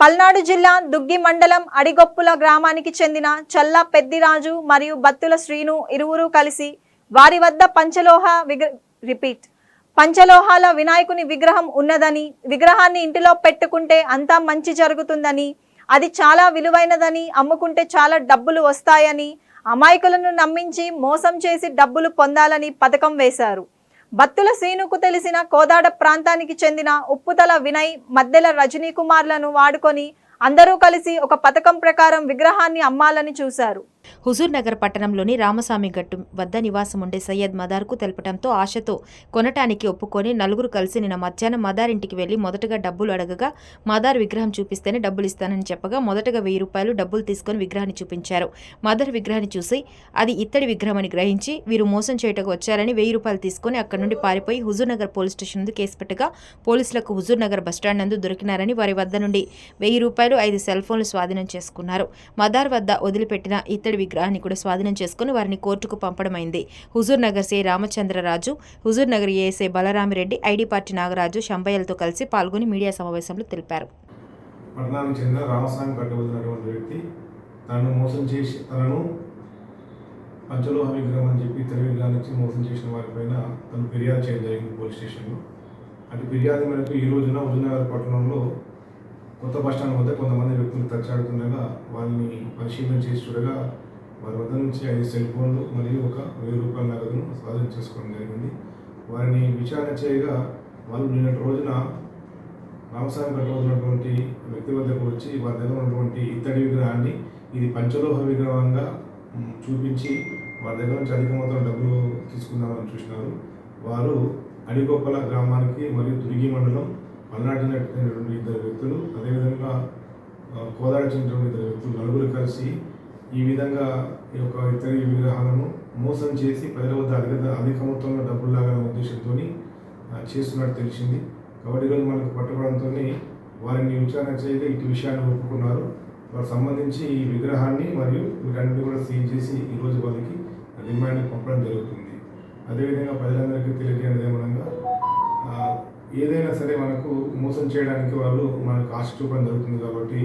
పల్నాడు జిల్లా దుగ్గి మండలం అడిగొప్పుల గ్రామానికి చెందిన చల్ల పెద్దిరాజు మరియు బత్తుల శ్రీను ఇరువురు కలిసి వారి వద్ద పంచలోహ విగ్ర రిపీట్. పంచలోహాల వినాయకుని విగ్రహం ఉన్నదని విగ్రహాన్ని ఇంటిలో పెట్టుకుంటే అంతా మంచి జరుగుతుందని అది చాలా విలువైనదని అమ్ముకుంటే చాలా డబ్బులు వస్తాయని అమాయకులను నమ్మించి మోసం చేసి డబ్బులు పొందాలని పథకం వేశారు. బత్తుల శ్రీనుకు తెలిసిన కోదాడ ప్రాంతానికి చెందిన ఉప్పుతల వినయ్ మద్దెల రజనీ కుమార్లను వాడుకొని అందరూ కలిసి ఒక పథకం ప్రకారం విగ్రహాన్ని అమ్మాలని చూశారు. హుజూర్ నగర్ పట్టణంలోని రామస్వామి గట్టు వద్ద నివాసం ఉండే సయ్యద్ మదార్కు తెలపడంతో ఆశతో కొనటానికి ఒప్పుకొని నలుగురు కలిసి నిన్న మధ్యాహ్నం మదార్ ఇంటికి వెళ్ళి మొదటగా డబ్బులు అడగగా మదార్ విగ్రహం చూపిస్తేనే డబ్బులు ఇస్తానని చెప్పగా మొదటగా వెయ్యి రూపాయలు డబ్బులు తీసుకొని విగ్రహాన్ని చూపించారు. మదర్ విగ్రహాన్ని చూసి అది ఇత్తడి విగ్రహమని గ్రహించి వీరు మోసం చేయటకు వచ్చారని వెయ్యి రూపాయలు తీసుకొని అక్కడి నుండి పారిపోయి హుజూర్ నగర్ పోలీస్ స్టేషన్ నందు కేసు పెట్టగా పోలీసులకు హుజూర్ నగర్ బస్టాండ్ నందు దొరికినారని వారి వద్ద నుండి వెయ్యి రూపాయలు ఐదు సెల్ ఫోన్లు స్వాధీనం చేసుకున్నారు. మదార్ వద్ద వదిలిపెట్టిన ఇత్తడి విగ్రహాన్ని కూడా స్వాధీనం చేసుకుని వారిని కోర్టుకు పంపడమైంది హుజూర్ నగర్ సే Ramachandraraju Huzur Nagar ASI Balaramireddy ID party Nagaraju శంబయ్యలతో కలిసి పాల్గొని మీడియా సమావేశంలో తెలిపారు. పట్టణానికి చెందిన రామస్వామి కట్టబడినటువంటి వ్యక్తి తనను మోసం చేసి తనను పంచలోహ విగ్రహం అని చెప్పి ఇతర విగ్రహాన్ని ఇచ్చి మోసం చేసిన వారిపైన తను ఫిర్యాదు చేయడం జరిగింది పోలీస్ స్టేషన్లో. అటు ఫిర్యాదు మేరకు ఈ రోజున హుజూర్నగర్ పట్టణంలో కొత్త బస్టాండ్ వద్ద కొంతమంది వ్యక్తులు తచ్చాడుతుండగా వాళ్ళని పరిశీలన చేసి చూడగా వారి వద్ద నుంచి ఐదు సెల్ ఫోన్లు మరియు ఒక వెయ్యి రూపాయల నగదును స్వాధీనం చేసుకోవడం జరిగింది. వారిని విచారణ చేయగా వాళ్ళు నిన్నటి రోజున రామస్వామి గట్ట ఉన్నటువంటి వ్యక్తి వద్దకు వచ్చి వారి దగ్గర ఉన్నటువంటి ఇత్తడి విగ్రహాన్ని ఇది పంచలోహ విగ్రహంగా చూపించి వారి దగ్గర నుంచి అధిక మొత్తం డబ్బులు తీసుకుందామని చూసినారు. వారు అడిగొప్పల గ్రామానికి మరియు తురిగి మండలం పల్నాటి చెందినటువంటి ఇద్దరు వ్యక్తులు అదేవిధంగా ఆ, కోదాడ చెందినటువంటి ఇద్దరు వ్యక్తులు నలుగురు కలిసి ఈ విధంగా ఈ యొక్క ఇతర విగ్రహాలను మోసం చేసి ప్రజల వద్ద అధిక అధిక మొత్తంలో డబ్బులు లాగానే ఉద్దేశంతో చేస్తున్నట్టు తెలిసింది. కాబట్టి ఈరోజు మనకు పట్టుకోవడంతో వారిని విచారణ చేయగా ఇటు విషయాన్ని ఒప్పుకున్నారు. వారికి సంబంధించి ఈ విగ్రహాన్ని మరియు వీటన్నిటి కూడా సీజ్ చేసి ఈరోజు వాళ్ళకి రిమాండ్ పంపడం జరుగుతుంది. అదేవిధంగా ప్రజలందరికీ తెలియజేయడం ఏమనగా ఏదైనా సరే మనకు మోసం చేయడానికి వాళ్ళు మనకు ఆశ చూపడం జరుగుతుంది కాబట్టి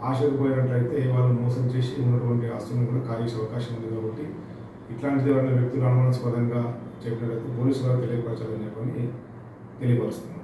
ఆశకు పోయినట్లయితే వాళ్ళు మోసం చేసి ఉన్నటువంటి ఆస్తులను కూడా కాజేసే అవకాశం ఉంది కాబట్టి ఇట్లాంటిది ఎవరైనా వ్యక్తులు అనుమానాస్పదంగా చెప్పినట్లయితే పోలీసు వారు తెలియపరచాలని చెప్పని తెలియపరుస్తుంది